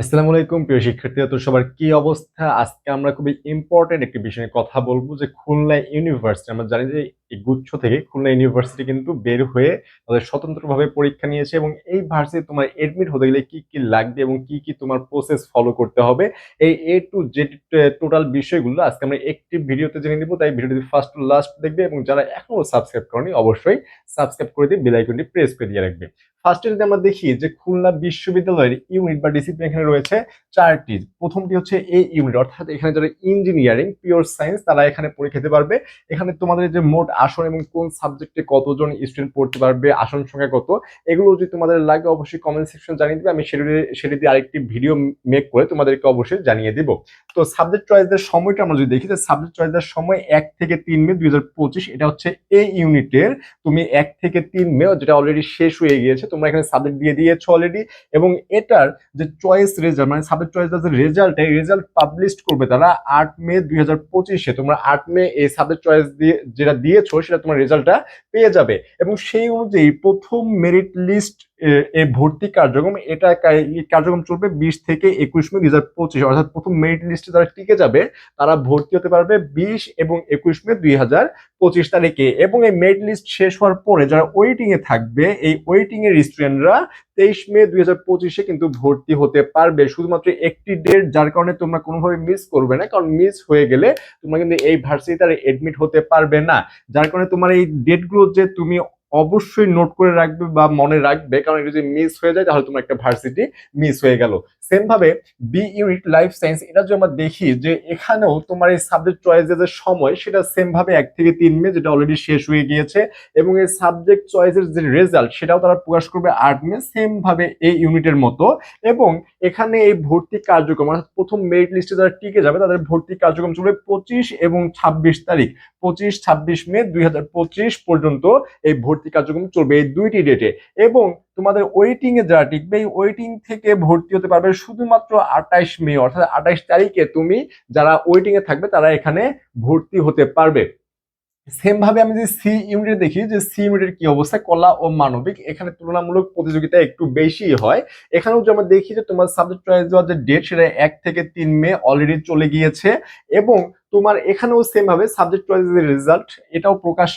আসসালামু আলাইকুম, প্রিয় শিক্ষার্থীরা। তো সবার কি অবস্থা? আজকে আমরা খুবই ইম্পর্টেন্ট একটি বিষয় কথা বলব, যে খুলনা ইউনিভার্সিটি আমরা জানি যে এই গুচ্ছ থেকে খুলনা ইউনিভার্সিটি কিন্তু বের হয়ে তাদের স্বতন্ত্রভাবে পরীক্ষা নিয়েছে এবং এই ভার্সিটি তোমার এডমিট হতে গেলে কি কি লাগবে এবং কি কি তোমার প্রসেস ফলো করতে হবে, এই এ টু জেড টোটাল বিষয়গুলো আজকে আমরা একটি ভিডিওতে জেনে নিব, তাই ভিডিওটি ফার্স্ট টু লাস্ট দেখবে এবং যারা এখনও সাবস্ক্রাইব করনি অবশ্যই সাবস্ক্রাইব করে দিয়ে বেল আইকনটি প্রেস করে দিয়ে রাখবে। ফার্স্টে যদি আমরা দেখি যে খুলনা বিশ্ববিদ্যালয়ের ইউনিট বা ডিসিপ্লিন এখানে রয়েছে চারটি, প্রথমটি হচ্ছে এই ইউনিট অর্থাৎ এখানে যারা ইঞ্জিনিয়ারিং পিওর সায়েন্স তারা এখানে পরীক্ষা দিতে পারবে। এখানে তোমাদের যে মোট আসন এবং কোন সাবজেক্টে কতজন স্টুডেন্ট পড়তে পারবে, আসন সংখ্যা কত, এগুলো যদি তোমাদের লাগে অবশ্যই কমেন্ট সেকশন জানিয়ে দিবে, আমি সেটি আরেকটি ভিডিও মেক করে তোমাদেরকে অবশ্যই জানিয়ে দিব। তো সাবজেক্ট চয়েসদের সময়টা আমরা যদি দেখি যে সাবজেক্ট চয়েসের সময় এক থেকে তিন মে দু হাজার পঁচিশ, এটা হচ্ছে এই ইউনিটের তুমি এক থেকে তিন মে, যেটা অলরেডি শেষ হয়ে গিয়েছে, তোমরা এখানে সাবজেক্ট দিয়ে দিয়েছ অলরেডি এবং এটার যে চয়েস রেজাল্ট মানে সাবজেক্ট চয়েস যে রেজাল্ট এই রেজাল্ট পাবলিশ করবে তারা আট মে দুই তোমরা আট মে এই সাবজেক্ট চয়েস দিয়ে, যেটা দিয়েছ সেটা তোমার রেজাল্টটা পেয়ে যাবে। এবং সেই অনুযায়ী প্রথম মেরিট লিস্ট এই ভর্তি কার্যক্রম, এটা কার্যক্রম চলবে বিশ থেকে একুশ মে দুই হাজার পঁচিশ। অর্থাৎ প্রথম মেরিট লিস্টে যারা টিকে যাবে, তারা ভর্তি হতে পারবে বিশ এবং একুশ মে দুই হাজার পঁচিশ তারিখে। এবং এই মেরিট লিস্ট শেষ হওয়ার পরে যারা ওয়েটিং এ থাকবে, এই ওয়েটিং এর স্টুডেন্টরা তেইশ মে দুই হাজার পঁচিশে কিন্তু ভর্তি হতে পারবে। শুধুমাত্র একটি ডেট যার কারণে তোমরা কোনোভাবে মিস করবে না, কারণ মিস হয়ে গেলে তোমরা কিন্তু এই ভার্সিটি তারা এডমিট হতে পারবে না। যার কারণে তোমার এই ডেটগুলো যে তুমি অবশ্যই নোট করে রাখবে বা মনে রাখবে, কারণ এটা যদি মিস হয়ে যায়, তাহলে তোমার একটা ভার্সিটি মিস হয়ে গেল। সেম ভাবে বি ইউনিট লাইফ সায়েন্স এটা যদি আমরা দেখি যে এখানেও তোমার এই সাবজেক্ট চয়েসের যে সময় সেটা সেম ভাবে এক থেকে তিন মে যেটা অলরেডি শেষ হয়ে গিয়েছে, এবং এই সাবজেক্ট চয়েসের যে রেজাল্ট সেটাও তারা প্রকাশ করবে আট মে সেম ভাবে এই ইউনিটের মতো। এবং এখানে এই ভর্তি কার্যক্রম, অর্থাৎ প্রথম মেরিট লিস্টে যারা টিকে যাবে, তাদের ভর্তি কার্যক্রম চলবে পঁচিশ এবং ছাব্বিশ তারিখ। পঁচিশ, ছাব্বিশ মে দুই হাজার পঁচিশ পর্যন্ত এই ভর্তি কার্যক্রম চলবে এই দুইটি ডেটে এবং তোমাদের ওয়েটিং এ যারা টিকবে, এই ওয়েটিং থেকে ভর্তি হতে পারবে শুধুমাত্র আঠাইশ মে, অর্থাৎ আঠাইশ তারিখে তুমি যারা ওয়েটিং এ থাকবে, তারা এখানে ভর্তি হতে পারবে। সেম ভাবে আমি যদি সি ইউনিটে দেখি, যে সি ইউনিটের কি অবস্থা? কলা ও মানবিক। এখানে তুলনামূলক প্রতিযোগিতা একটু বেশি হয়। এখানেও যে আমরা দেখি যে তোমার সাবজেক্ট চয়েস দেওয়ার যে ডেট সেটা এক থেকে তিন মে অলরেডি চলে গিয়েছে। এবং তোমার এখানেও সেম ভাবে সাবজেক্ট ওয়াইজ রেজাল্ট এটাও প্রকাশ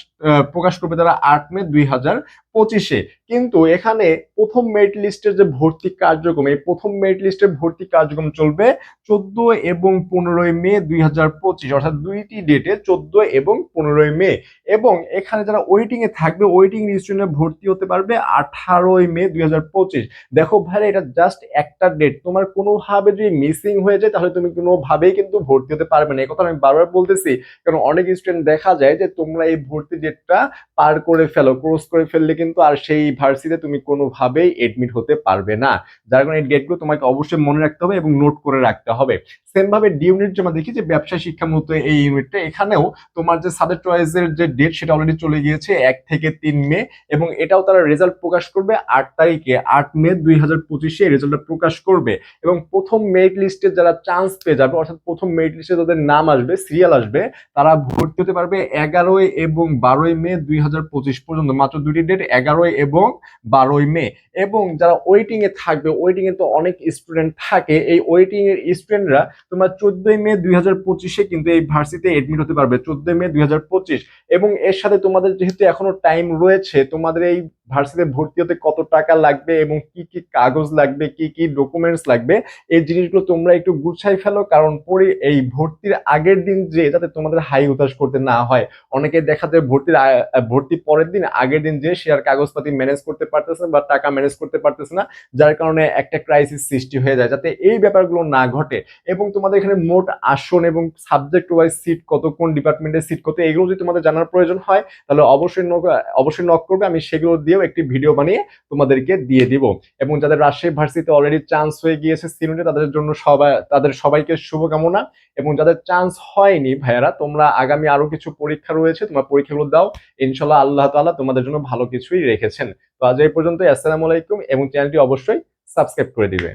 প্রকাশ করবে তারা আট মে দুই হাজার। পঁচিশে। কিন্তু এখানে প্রথম মেরিট লিস্টের যে ভর্তি কার্যক্রম, এই প্রথম মেরিট লিস্টের ভর্তি কার্যক্রম চলবে চোদ্দ এবং পনেরোই মে দুই হাজার পঁচিশ, অর্থাৎ দুইটি ডেটে চোদ্দ এবং পনেরোই মে। এবং এখানে যারা ওয়েটিং এ থাকবে ওয়েটিং লিস্টে ভর্তি হতে পারবে আঠারোই মে দুই হাজার পঁচিশ। দেখো ভাই এটা জাস্ট একটা ডেট তোমার কোনোভাবে যদি মিসিং হয়ে যায়, তাহলে তুমি কোনোভাবেই কিন্তু ভর্তি হতে পারবে না। কথা আমি বারবার বলতেছি, কারণ অনেক স্টুডেন্ট দেখা যায় যে তোমরা এই ভর্তি ডেটটা পার করে ফেলো ক্রস করে ফেললে কিন্তু আর সেই ভার্সিতে তুমি কোনোভাবেই এডমিট হতে পারবে না। যার কারণে এই ডেটগুলো তোমাকে অবশ্যই মনে রাখতে হবে এবং নোট করে রাখতে হবে। সেম ভাবে ডি ইউনিট যেমন দেখি যে ব্যবসা শিক্ষা মূলত এই ইউনিটটা এখানেও তোমার যে সাবজেক্ট চয়েসের যে ডেট সেটা অলরেডি চলে গিয়েছে এক থেকে তিন মে, এবং এটাও তারা রেজাল্ট প্রকাশ করবে আট তারিখে, আট মে দুই হাজার পঁচিশে রেজাল্টটা প্রকাশ করবে। এবং প্রথম মেরিট লিস্টে যারা চান্স পেয়ে যাবে, অর্থাৎ প্রথম মেরিট লিস্টে যাদের নাম আসবে সিরিয়াল আসবে, তারা ভর্তি হতে পারবে এগারোই এবং বারোই মে দুই হাজার পঁচিশ পর্যন্ত। মাত্র দুটি ডেট এগারোই এবং বারোই মে। এবং যারা ওয়েটিং এ থাকবে ওয়েটিং এ তো অনেক স্টুডেন্ট থাকে, এই ওয়েটিং এর স্টুডেন্টরা তোমার চোদ্দই মে দুই হাজার পঁচিশে কিন্তু এই ভার্সিতে এডমিট হতে পারবে। চোদ্দই মে দুই হাজার পঁচিশ। এবং এর সাথে তোমাদের যেহেতু এখনও টাইম রয়েছে, তোমাদের এই ভার্সিতে ভর্তি হতে কত টাকা লাগবে এবং কি কি কাগজ লাগবে, কি কি ডকুমেন্টস লাগবে, এই জিনিসগুলো তোমরা একটু গুছাই ফেলো। কারণ পরে এই ভর্তির আগের দিন যে যাতে তোমাদের হাই উতাস করতে না হয়, অনেকে দেখা যায় ভর্তির ভর্তি পরের দিন, আগের দিন যে শেয়ার কাগজপাতি ম্যানেজ করতে পারতেছে বা টাকা ম্যানেজ করতে পারতেছে না, যার কারণে একটা ক্রাইসিস সৃষ্টি হয়ে যায়, যাতে এই ব্যাপারগুলো না ঘটে। এবং তোমাদের এখানে মোট আসন এবং সাবজেক্ট ওয়াইজ সিট কত, কোন ডিপার্টমেন্টের সিট কত, এগুলো যদি তোমাদের জানার প্রয়োজন হয়, তাহলে অবশ্যই অবশ্যই নক করবে, আমি সেগুলো দিয়েও একটি ভিডিও বানিয়ে তোমাদেরকে দিয়ে দিব। এবং যাদের রাজশাহী ভার্সিটিতে অলরেডি চান্স হয়ে গিয়েছে সিনুটে তাদের জন্য সবাই, তাদের সবাইকে শুভকামনা। এবং যাদের চান্স হয়নি ভাইয়ারা, তোমরা আগামী আরও কিছু পরীক্ষা রয়েছে, তোমার পরীক্ষাগুলো দাও। ইনশাল্লাহ আল্লাহ তাআলা তোমাদের জন্য ভালো কিছুই রেখেছেন। তো আজ এই পর্যন্ত আসসালামু আলাইকুম। এবং চ্যানেলটি অবশ্যই সাবস্ক্রাইব করে দিবে।